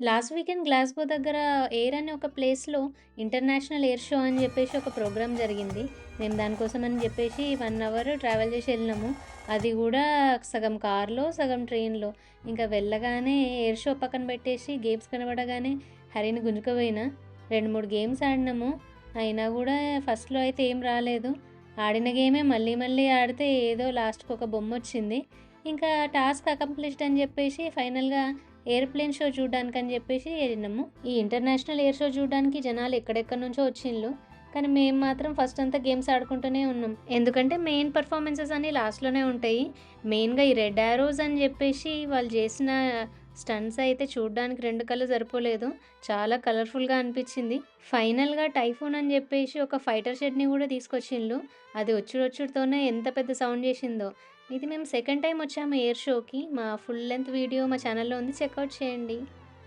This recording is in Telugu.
లాస్ట్ వీకెండ్ గ్లాస్గో దగ్గర ఎయిర్ అనే ఒక ప్లేస్‌లో ఇంటర్నేషనల్ ఎయిర్ షో అని చెప్పేసి ఒక ప్రోగ్రామ్ జరిగింది. మేము దానికోసం అని చెప్పేసి వన్ అవర్ ట్రావెల్ చేసి వెళ్ళినాము అది కూడా సగం కార్‌లో, సగం ట్రైన్‌లో. ఇంకా వెళ్ళగానే ఎయిర్ షో పక్కన పెట్టేసి గేమ్స్ కనబడగానే హరిని గుంజుకపోయినా. 2, 3 గేమ్స్ ఆడినాము. అయినా కూడా ఫస్ట్‌లో అయితే ఏం రాలేదు. ఆడిన గేమే మళ్ళీ మళ్ళీ ఆడితే ఏదో లాస్ట్‌కి ఒక బొమ్మ వచ్చింది ఇంకా టాస్క్ అకంప్లిష్డ్ అని చెప్పేసి ఫైనల్‌గా ఏరోప్లేన్ షో చూడడానికి అని చెప్పేసి వెళ్ళినాము ఈ ఇంటర్నేషనల్ ఎయిర్ షో చూడడానికి జనాలు ఎక్కడెక్కడి నుంచో వచ్చిండ్లు. కానీ మేము మాత్రం ఫస్ట్ అంతా గేమ్స్ ఆడుకుంటూనే ఉన్నాం. ఎందుకంటే మెయిన్ పర్ఫార్మెన్సెస్ అన్నీ లాస్ట్‌లోనే ఉంటాయి. మెయిన్‌గా ఈ రెడ్ ఆరోస్ అని చెప్పేసి వాళ్ళు చేసిన స్టన్స్ అయితే చూడడానికి రెండు కళ్ళు సరిపోలేదు. చాలా కలర్‌ఫుల్‌గా అనిపించింది ఫైనల్‌గా టైఫూన్ అని చెప్పేసి ఒక ఫైటర్ షెడ్ని కూడా తీసుకొచ్చిండ్లు. అది వచ్చుడొచ్చుడుతోనే ఎంత పెద్ద సౌండ్ చేసిందో. ఇది మేము సెకండ్ టైం వచ్చాము ఎయిర్ షోకి. మా ఫుల్ లెంగ్త్ వీడియో మా ఛానల్‌లో ఉంది చెక్అవుట్ చేయండి.